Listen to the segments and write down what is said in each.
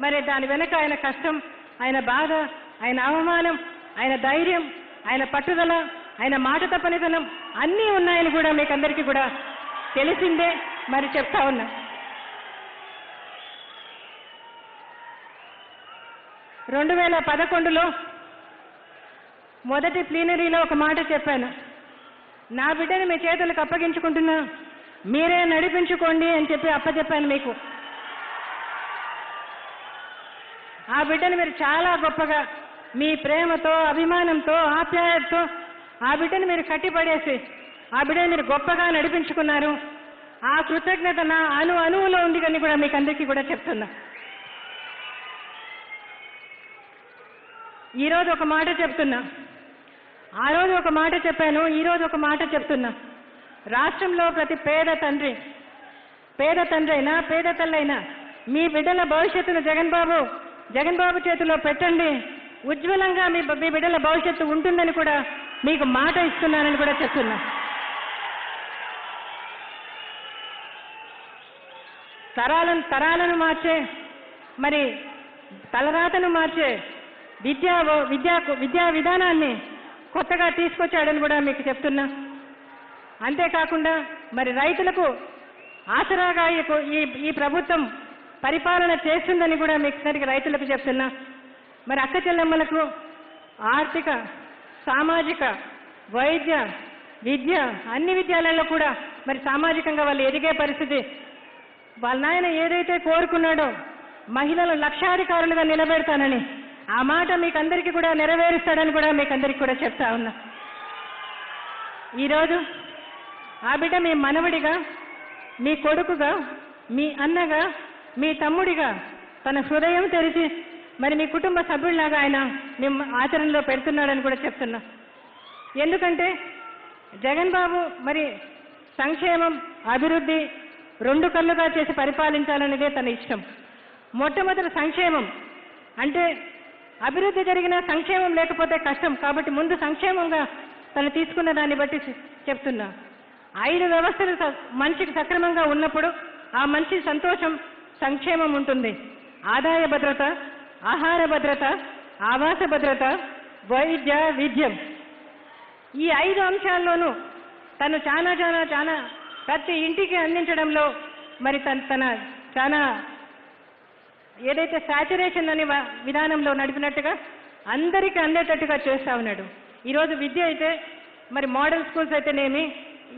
మరి దాని వెనక ఆయన కష్టం ఆయన బాధ ఆయన అవమానం ఆయన ధైర్యం ఆయన పట్టుదల ఆయన మాట తప్పనితనం అన్నీ ఉన్నాయని కూడా మీకు అందరికీ కూడా తెలిసిందే మరి చెప్తా ఉన్నా. రెండు వేల పదకొండులో మొదటి ప్లీనరీలో ఒక మాట చెప్పాను. నా బిడ్డని మీ చేతులకు అప్పగించుకుంటున్నా మీరే నడిపించుకోండి అని చెప్పి అప్పచెప్పాను మీకు. ఆ బిడ్డను మీరు చాలా గొప్పగా మీ ప్రేమతో అభిమానంతో ఆప్యాయతతో ఆ బిడ్డను మీరు కట్టిపడేసి ఆ బిడ్డను మీరు గొప్పగా నడిపించుకున్నారు. ఆ కృతజ్ఞత నా అణు అణువులో ఉంది కానీ కూడా మీకు అందరికీ కూడా చెప్తున్నా. ఈరోజు ఒక మాట చెప్తున్నా. ఆ రోజు ఒక మాట చెప్పాను ఈరోజు ఒక మాట చెప్తున్నా. రాష్ట్రంలో ప్రతి పేద తండ్రి పేద తండ్రి అయినా పేద తల్లైనా మీ బిడ్డల భవిష్యత్తును జగన్ బాబు జగన్ బాబు చేతిలో పెట్టండి. ఉజ్వలంగా మీ మీ బిడ్డల భవిష్యత్తు ఉంటుందని కూడా మీకు మాట ఇస్తున్నానని కూడా చెప్తున్నా. తరాలను తరాలను మార్చే మరి తలరాతను మార్చే విద్యా విద్యా విద్యా విధానాన్ని కొత్తగా తీసుకొచ్చాడని కూడా మీకు చెప్తున్నా. అంతేకాకుండా మరి రైతులకు ఆసరాగా ఈ ఈ ఈ ప్రభుత్వం పరిపాలన చేస్తుందని కూడా మీకు సరిగ్గా రైతులకు చెప్తున్నా. మరి అక్క చెల్లెమ్మలకు ఆర్థిక సామాజిక వైద్య విద్య అన్ని విద్యాలయాల్లో కూడా మరి సామాజికంగా వాళ్ళు ఎదిగే పరిస్థితి. వాళ్ళ నాయన ఏదైతే కోరుకున్నాడో మహిళలు లక్షాధికారులుగా నిలబెడతానని ఆ మాట మీకు అందరికీ కూడా నెరవేరుస్తాడని కూడా మీకు అందరికీ కూడా చెప్తా ఉన్నా. ఈరోజు ఆ బిడ్డ మీ మనవడిగా మీ కొడుకుగా మీ అన్నగా మీ తమ్ముడిగా తన హృదయం తెరిచి మరి మీ కుటుంబ సభ్యుల్లాగా ఆయన మేము ఆచరణలో పెడుతున్నాడని కూడా చెప్తున్నా. ఎందుకంటే జగన్ బాబు మరి సంక్షేమం అభివృద్ధి రెండు కళ్ళుగా చేసి పరిపాలించాలనేదే తన ఇష్టం. మొట్టమొదటి సంక్షేమం అంటే అభివృద్ధి జరిగిన సంక్షేమం లేకపోతే కష్టం. కాబట్టి ముందు సంక్షేమంగా తను తీసుకున్న దాన్ని బట్టి చెప్తున్నా. ఐదు వ్యవస్థలు మనిషికి సక్రమంగా ఉన్నప్పుడు ఆ మనిషి సంతోషం సంక్షేమం ఉంటుంది. ఆదాయ భద్రత ఆహార భద్రత ఆవాస భద్రత వైద్య విద్యం. ఈ ఐదు అంశాల్లోనూ తను చాలా చాలా చాలా ప్రతి ఇంటికి అందించడంలో మరి తన తన చాలా ఏదైతే సాచురేషన్ అనే విధానంలో నడిపినట్టుగా అందరికీ అందేటట్టుగా చేస్తా ఉన్నాడు. ఈరోజు విద్య అయితే మరి మోడల్ స్కూల్స్ అయితేనేమి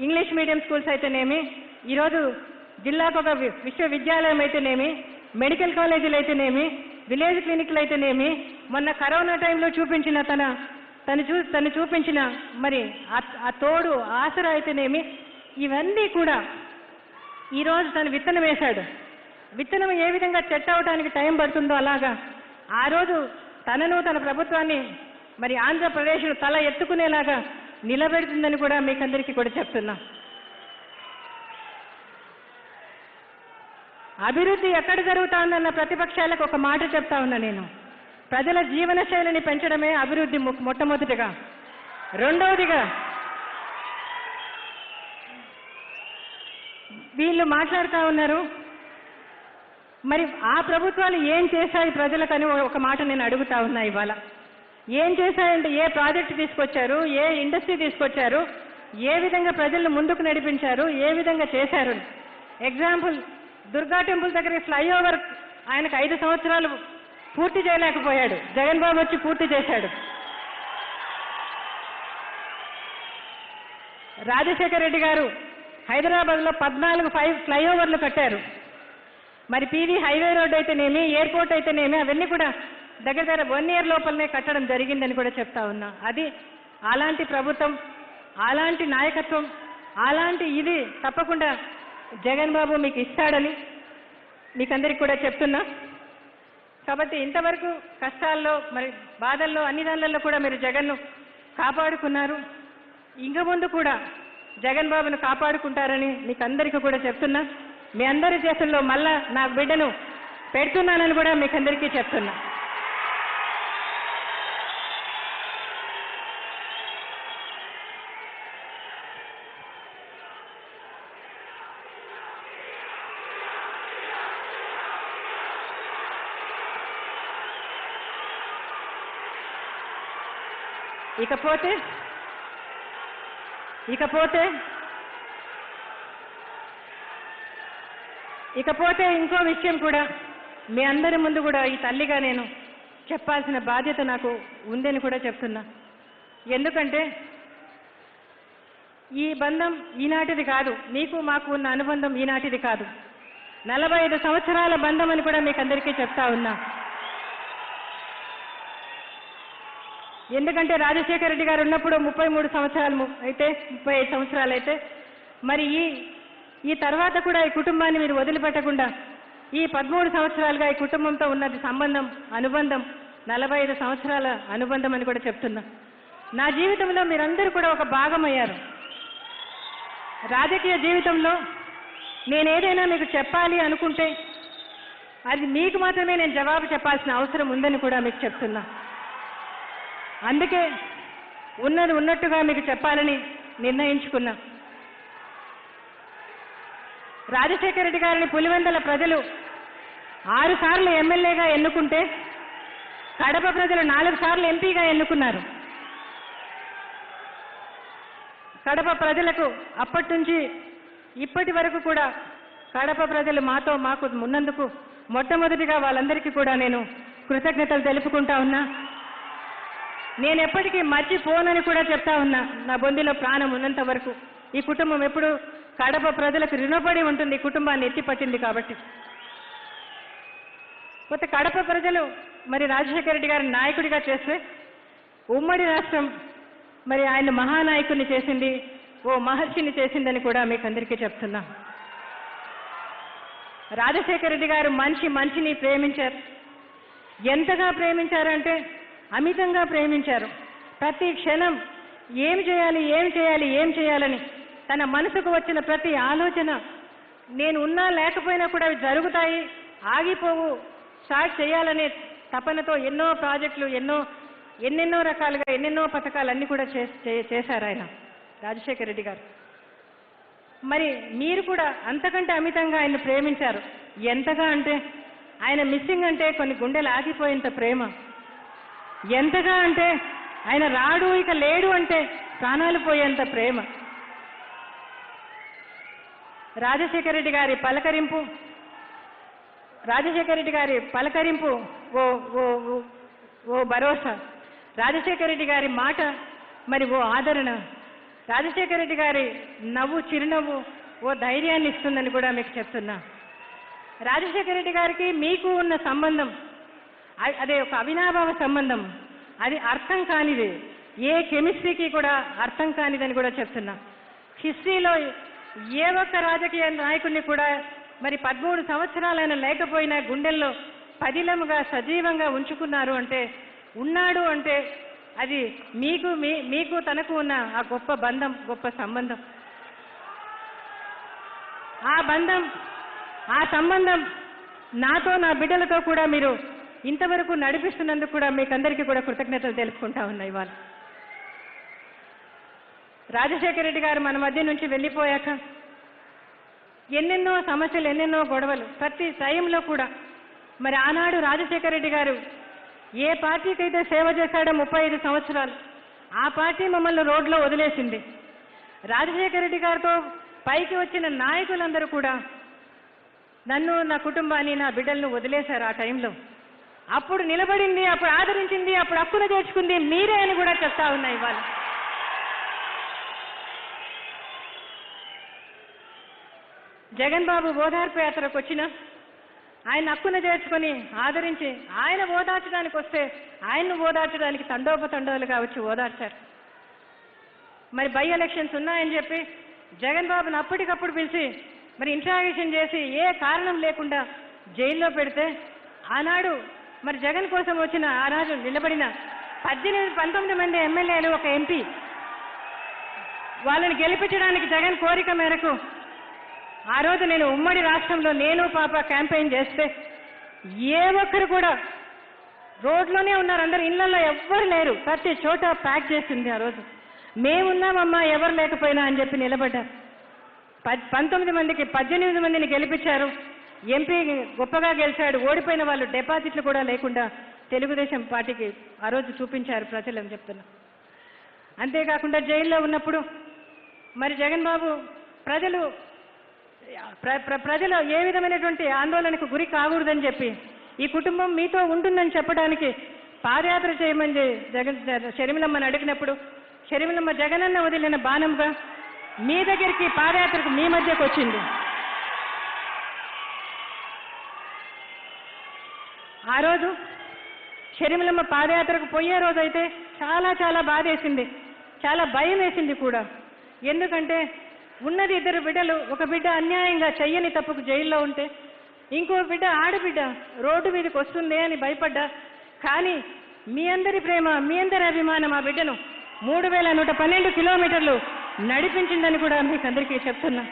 ఇంగ్లీష్ మీడియం స్కూల్స్ అయితేనేమి ఈరోజు జిల్లాకు ఒక వి- విశ్వవిద్యాలయం అయితేనేమి మెడికల్ కాలేజీలు అయితేనేమి విలేజ్ క్లినిక్లు అయితేనేమి మొన్న కరోనా టైంలో చూపించిన తన తను చూ తను చూపించిన మరి ఆ- ఆ తోడు ఆసరా అయితేనేమి ఇవన్నీ కూడా ఈరోజు తను విత్తనం వేశాడు. విత్తనం ఏ విధంగా చెట్ అవడానికి టైం పడుతుందో అలాగా ఆ రోజు తనను తన ప్రభుత్వాన్ని మరి ఆంధ్రప్రదేశ్ తల ఎత్తుకునేలాగా నిలబెడుతుందని కూడా మీకు అందరికీ కూడా చెప్తున్నా. అభివృద్ధి ఎక్కడ జరుగుతోందన్న ప్రతిపక్షాలకు ఒక మాట చెప్తా ఉన్నా నేను. ప్రజల జీవన శైలిని పెంచడమే అభివృద్ధి మొట్టమొదటిగా. రెండవదిగా వీళ్ళు మాట్లాడుతూ ఉన్నారు. మరి ఆ ప్రభుత్వాలు ఏం చేశాయి ప్రజలకని ఒక మాట నేను అడుగుతా ఉన్నా ఇవాళ. ఏం చేశాయంటే ఏ ప్రాజెక్ట్ తీసుకొచ్చారు ఏ ఇండస్ట్రీ తీసుకొచ్చారు ఏ విధంగా ప్రజలను ముందుకు నడిపించారు ఏ విధంగా చేశారు ఎగ్జాంపుల్ దుర్గా టెంపుల్ దగ్గర ఫ్లైఓవర్ ఆయనకు ఐదు సంవత్సరాలు పూర్తి చేయలేకపోయాడు. జగన్ బాబు వచ్చి పూర్తి చేశాడు. రాజశేఖర రెడ్డి గారు హైదరాబాద్లో పద్నాలుగు ఫైవ్ ఫ్లైఓవర్లు కట్టారు. మరి పీవీ హైవే రోడ్ అయితేనేమి ఎయిర్పోర్ట్ అయితేనేమి అవన్నీ కూడా దగ్గర దగ్గర వన్ ఇయర్ లోపలనే కట్టడం జరిగిందని కూడా చెప్తా ఉన్నా. అది అలాంటి ప్రభుత్వం అలాంటి నాయకత్వం అలాంటి ఇది తప్పకుండా జగన్ బాబు మీకు ఇస్తాడని మీకందరికి కూడా చెప్తున్నా. కాబట్టి ఇంతవరకు కష్టాల్లో మరి బాధల్లో అన్ని దానిలలో కూడా మీరు జగన్ను కాపాడుకున్నారు. ఇంక ముందు కూడా జగన్ బాబును కాపాడుకుంటారని మీకు అందరికీ కూడా చెప్తున్నా. మీ అందరి చేతుల్లో మళ్ళా నా బిడ్డను పెడుతున్నానని కూడా మీకు అందరికీ చెప్తున్నా. ఇకపోతే? ఇకపోతే? ఇకపోతే ఇంకో విషయం కూడా. మీ అందరి ముందు కూడా ఈ తల్లిగా నేను చెప్పాల్సిన బాధ్యత నాకు ఉందని కూడా చెప్తున్నా. ఎందుకంటే ఈ బంధం ఈనాటిది కాదు. మీకు మాకు ఉన్న అనుబంధం ఈనాటిది కాదు. నలభై ఐదు సంవత్సరాల బంధం అని కూడా మీకు అందరికీ చెప్తా ఉన్నా. ఎందుకంటే రాజశేఖర రెడ్డి గారు ఉన్నప్పుడు ముప్పై మూడు సంవత్సరాలు అయితే ముప్పై ఐదు సంవత్సరాలు అయితే మరి ఈ ఈ తర్వాత కూడా ఈ కుటుంబాన్ని మీరు వదిలిపెట్టకుండా ఈ పదమూడు సంవత్సరాలుగా ఈ కుటుంబంతో ఉన్నది సంబంధం అనుబంధం నలభై ఐదు సంవత్సరాల అనుబంధం అని కూడా చెప్తున్నా. నా జీవితంలో మీరందరూ కూడా ఒక భాగం అయ్యారు రాజకీయ జీవితంలో నేనేదైనా మీకు చెప్పాలి అనుకుంటే అది మీకు మాత్రమే నేను జవాబు చెప్పాల్సిన అవసరం ఉందని కూడా మీకు చెప్తున్నా. అందుకే ఉన్నది ఉన్నట్టుగా మీకు చెప్పాలని నిర్ణయించుకున్నా. రాజశేఖర రెడ్డి గారిని పులివెందల ప్రజలు ఆరు సార్లు ఎమ్మెల్యేగా ఎన్నుకుంటే కడప ప్రజలు నాలుగు సార్లు ఎంపీగా ఎన్నుకున్నారు. కడప ప్రజలకు అప్పటి నుంచి ఇప్పటి వరకు కూడా కడప ప్రజలు మాతో మాకు ఉన్నందుకు మొట్టమొదటిగా వాళ్ళందరికీ కూడా నేను కృతజ్ఞతలు తెలుపుకుంటా ఉన్నా. నేను ఎప్పటికీ మర్చిపోనని కూడా చెప్తా ఉన్నా. నా బొందిలో ప్రాణం ఉన్నంత వరకు. ఈ కుటుంబం ఎప్పుడు కడప ప్రజలకు రుణపడి ఉంటుంది. కుటుంబాన్ని ఎత్తిపట్టింది కాబట్టి. కొత్త కడప ప్రజలు మరి రాజశేఖర రెడ్డి గారిని నాయకుడిగా చేస్తే ఉమ్మడి రాష్ట్రం మరి ఆయన మహానాయకుడిని చేసింది ఓ మహర్షిని చేసిందని కూడా మీకు అందరికీ చెప్తున్నా. రాజశేఖర రెడ్డి గారు మనిషి మనిషిని ప్రేమించారు. ఎంతగా ప్రేమించారంటే అమితంగా ప్రేమించారు. ప్రతి క్షణం ఏం చేయాలి ఏం చేయాలి ఏం చేయాలని తన మనసుకు వచ్చిన ప్రతి ఆలోచన నేను ఉన్నా లేకపోయినా కూడా అవి జరుగుతాయి ఆగిపోవు స్టార్ట్ చేయాలనే తపనతో ఎన్నో ప్రాజెక్టులు ఎన్నో ఎన్నెన్నో రకాలుగా ఎన్నెన్నో పథకాలు అన్నీ కూడా చే- చేశారు ఆయన రాజశేఖర రెడ్డి గారు. మరి మీరు కూడా అంతకంటే అమితంగా ఆయన ప్రేమించారు. ఎంతగా అంటే ఆయన మిస్సింగ్ అంటే కొన్ని గుండెలు ఆగిపోయేంత ప్రేమ. ఎంతగా అంటే ఆయన రాడు ఇక లేడు అంటే ప్రాణాలు పోయేంత ప్రేమ. రాజశేఖర రెడ్డి గారి పలకరింపు రాజశేఖర రెడ్డి గారి పలకరింపు ఓ ఓ ఓ- భరోసా. రాజశేఖర రెడ్డి గారి మాట మరి ఓ ఆదరణ. రాజశేఖర రెడ్డి గారి నవ్వు చిరునవ్వు ఓ ధైర్యాన్ని ఇస్తుందని కూడా మీకు చెప్తున్నా. రాజశేఖర రెడ్డి గారికి మీకు ఉన్న సంబంధం అదే ఒక అవినాభావ సంబంధం. అది అర్థం కానిది. ఏ కెమిస్ట్రీకి కూడా అర్థం కానిదని కూడా చెప్తున్నా. హిస్టరీలో ఏ ఒక్క రాజకీయ నాయకుడిని కూడా మరి పదమూడు సంవత్సరాలైన లేకపోయినా గుండెల్లో పదిలముగా సజీవంగా ఉంచుకున్నారు అంటే ఉన్నాడు అంటే అది మీకు మీ మీకు తనకు ఉన్న ఆ గొప్ప బంధం గొప్ప సంబంధం. ఆ బంధం ఆ సంబంధం నాతో నా బిడ్డలతో కూడా మీరు ఇంతవరకు నడిపిస్తున్నందుకు కూడా మీకందరికీ కూడా కృతజ్ఞతలు తెలుపుకుంటా ఉన్నాయి వాళ్ళు రాజశేఖర రెడ్డి గారు మన మధ్య నుంచి వెళ్ళిపోయాక ఎన్నెన్నో సమస్యలు ఎన్నెన్నో గొడవలు ప్రతి టైంలో కూడా మరి ఆనాడు రాజశేఖర రెడ్డి గారు ఏ పార్టీకి అయితే సేవ చేశాడో ముప్పై ఐదు సంవత్సరాలు ఆ పార్టీ మమ్మల్ని రోడ్లో వదిలేసింది. రాజశేఖర రెడ్డి గారితో పైకి వచ్చిన నాయకులందరూ కూడా నన్ను నా కుటుంబాన్ని నా బిడ్డలను వదిలేశారు ఆ టైంలో. అప్పుడు నిలబడింది అప్పుడు ఆదరించింది అప్పుడు హక్కున చేర్చుకుంది మీరే అని కూడా చెప్తా ఉన్నాయి ఇవాళ. జగన్ బాబు ఓదార్పు యాత్రకు వచ్చిన ఆయన హక్కున చేర్చుకొని ఆదరించి ఆయన ఓదార్చడానికి వస్తే ఆయన్ను ఓదార్చడానికి తండోపతండాలుగా వచ్చి ఓదార్చారు. మరి బై ఎలక్షన్స్ ఉన్నాయని చెప్పి జగన్ బాబుని అప్పటికప్పుడు పిలిచి మరి ఇంట్రాగేషన్ చేసి ఏ కారణం లేకుండా జైల్లో పెడితే ఆనాడు మరి జగన్ కోసం వచ్చిన ఆ రాజు నిలబడిన పద్దెనిమిది పంతొమ్మిది మంది ఎమ్మెల్యేలు ఒక ఎంపీ. వాళ్ళని గెలిపించడానికి జగన్ కోరిక మేరకు ఆ రోజు నేను ఉమ్మడి రాష్ట్రంలో నేను పాప క్యాంపెయిన్ చేస్తే ఏ ఒక్కరు కూడా రోడ్లోనే ఉన్నారు. అందరు ఇళ్ళలో ఎవ్వరు లేరు. ప్రతి చోట ప్యాక్ చేసింది ఆ రోజు. మేమున్నామమ్మా ఎవరు లేకపోయినా అని చెప్పి నిలబడ్డారు. పద్ పంతొమ్మిది మందికి పద్దెనిమిది మందిని గెలిపించారు. ఎంపీ గొప్పగా గెలిచాడు ఓడిపోయిన వాళ్ళు డిపాజిట్లు కూడా లేకుండా తెలుగుదేశం పార్టీకి ఆ రోజు చూపించారు ప్రజలు అని చెప్తున్నా. అంతేకాకుండా జైల్లో ఉన్నప్పుడు మరి జగన్ బాబు ప్రజలు ప్ర- ప్ర- ప్రజలు ఏ విధమైనటువంటి ఆందోళనకు గురి కాకూడదని చెప్పి ఈ కుటుంబం మీతో ఉంటుందని చెప్పడానికి పాదయాత్ర చేయమని జగన్ జ- షర్మిలమ్మని అడిగినప్పుడు షర్మిలమ్మ జగనన్న వదిలిన బాణంగా మీ దగ్గరికి పాదయాత్రకు మీ మధ్యకు వచ్చింది ఆ రోజు షర్మిలమ్మ పాదయాత్రకు పోయే రోజు అయితే చాలా చాలా బాధేసింది. చాలా భయం వేసింది కూడా. ఎందుకంటే ఉన్నది ఇద్దరు బిడ్డలు ఒక బిడ్డ అన్యాయంగా చెయ్యని తప్పుకు జైల్లో ఉంటే ఇంకో బిడ్డ ఆడబిడ్డ రోడ్డు మీదకి వస్తుంది అని భయపడ్డా. కానీ మీ అందరి ప్రేమ మీ అందరి అభిమానం ఆ బిడ్డను మూడు వేల నూట పన్నెండు కిలోమీటర్లు నడిపించిందని కూడా మీకు అందరికీ చెప్తున్నా.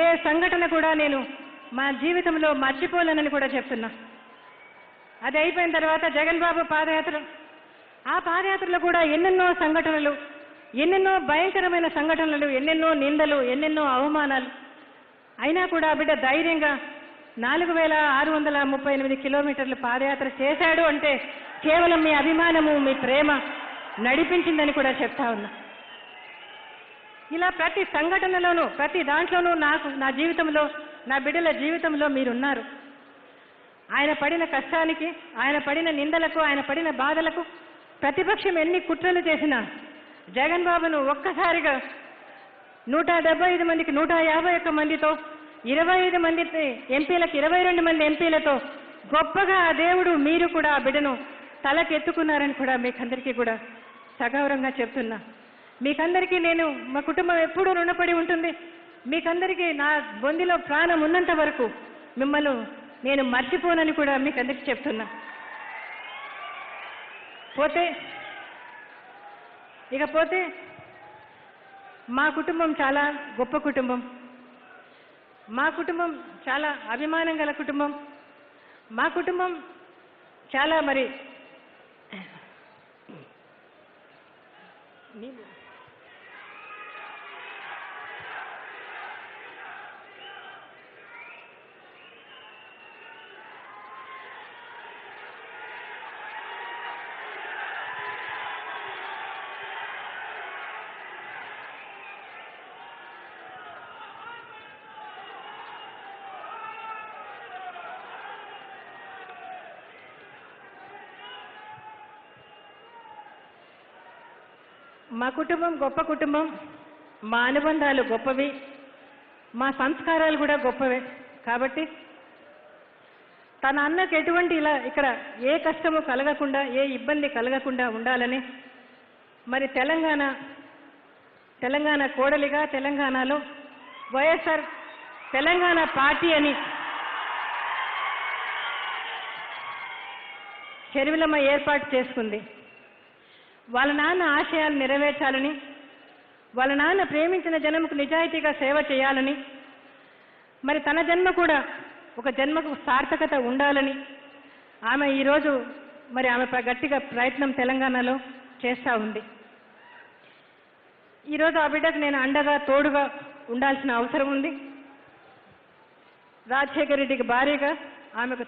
ఏ సంఘటన కూడా నేను మా జీవితంలో మర్చిపోలేనని కూడా చెప్తున్నా. అది అయిపోయిన తర్వాత జగన్ బాబు పాదయాత్ర. ఆ పాదయాత్రలో కూడా ఎన్నెన్నో సంఘటనలు ఎన్నెన్నో భయంకరమైన సంఘటనలు ఎన్నెన్నో నిందలు ఎన్నెన్నో అవమానాలు. అయినా కూడా బిడ్డ ధైర్యంగా నాలుగు వేల ఆరు వందల ముప్పై ఎనిమిది కిలోమీటర్లు పాదయాత్ర చేశాడు అంటే కేవలం మీ అభిమానము మీ ప్రేమ నడిపించిందని కూడా చెప్తా ఉన్నా. ఇలా ప్రతి సంఘటనలోనూ ప్రతి దాంట్లోనూ నాకు నా జీవితంలో నా బిడ్డల జీవితంలో మీరున్నారు. ఆయన పడిన కష్టానికి ఆయన పడిన నిందలకు ఆయన పడిన బాధలకు ప్రతిపక్షం ఎన్ని కుట్రలు చేసినా జగన్ బాబును ఒక్కసారిగా నూట డెబ్బై ఐదు మందికి నూట యాభై ఒక్క మందితో ఇరవై ఐదు మంది ఎంపీలకు ఇరవై రెండు మంది ఎంపీలతో గొప్పగా ఆ దేవుడు మీరు కూడా ఆ బిడ్డను తలకెత్తుకున్నారని కూడా మీకందరికీ కూడా సగౌరవంగా చెప్తున్నా. మీకందరికీ నేను మా కుటుంబం ఎప్పుడూ రుణపడి ఉంటుంది. మీకందరికీ నా బొందిలో ప్రాణం ఉన్నంత వరకు మిమ్మల్ని నేను మర్చిపోనని కూడా మీకందరికీ చెప్తున్నా. పోతే ఇకపోతే మా కుటుంబం చాలా గొప్ప కుటుంబం. మా కుటుంబం చాలా అభిమానం గల కుటుంబం. మా కుటుంబం చాలా మరి మా కుటుంబం గొప్ప కుటుంబం మా అనుబంధాలు గొప్పవి మా సంస్కారాలు కూడా గొప్పవే. కాబట్టి తన అన్నకు ఎటువంటి ఇలా ఇక్కడ ఏ కష్టము కలగకుండా ఏ ఇబ్బంది కలగకుండా ఉండాలని మరి తెలంగాణ తెలంగాణ కోడలిగా తెలంగాణలో వైఎస్ఆర్ తెలంగాణ పార్టీ అని చెరువులమ్మ ఏర్పాటు చేసుకుంది. వాళ్ళ నాన్న ఆశయాలు నెరవేర్చాలని వాళ్ళ నాన్న ప్రేమించిన జన్మకు నిజాయితీగా సేవ చేయాలని మరి తన జన్మ కూడా ఒక జన్మకు సార్థకత ఉండాలని ఆమె ఈరోజు మరి ఆమె గట్టిగా ప్రయత్నం తెలంగాణలో చేస్తూ ఉంది. ఈరోజు ఆ బిడ్డకు నేను అండగా తోడుగా ఉండాల్సిన అవసరం ఉంది. రాజశేఖర రెడ్డికి భార్యగా ఆమెకు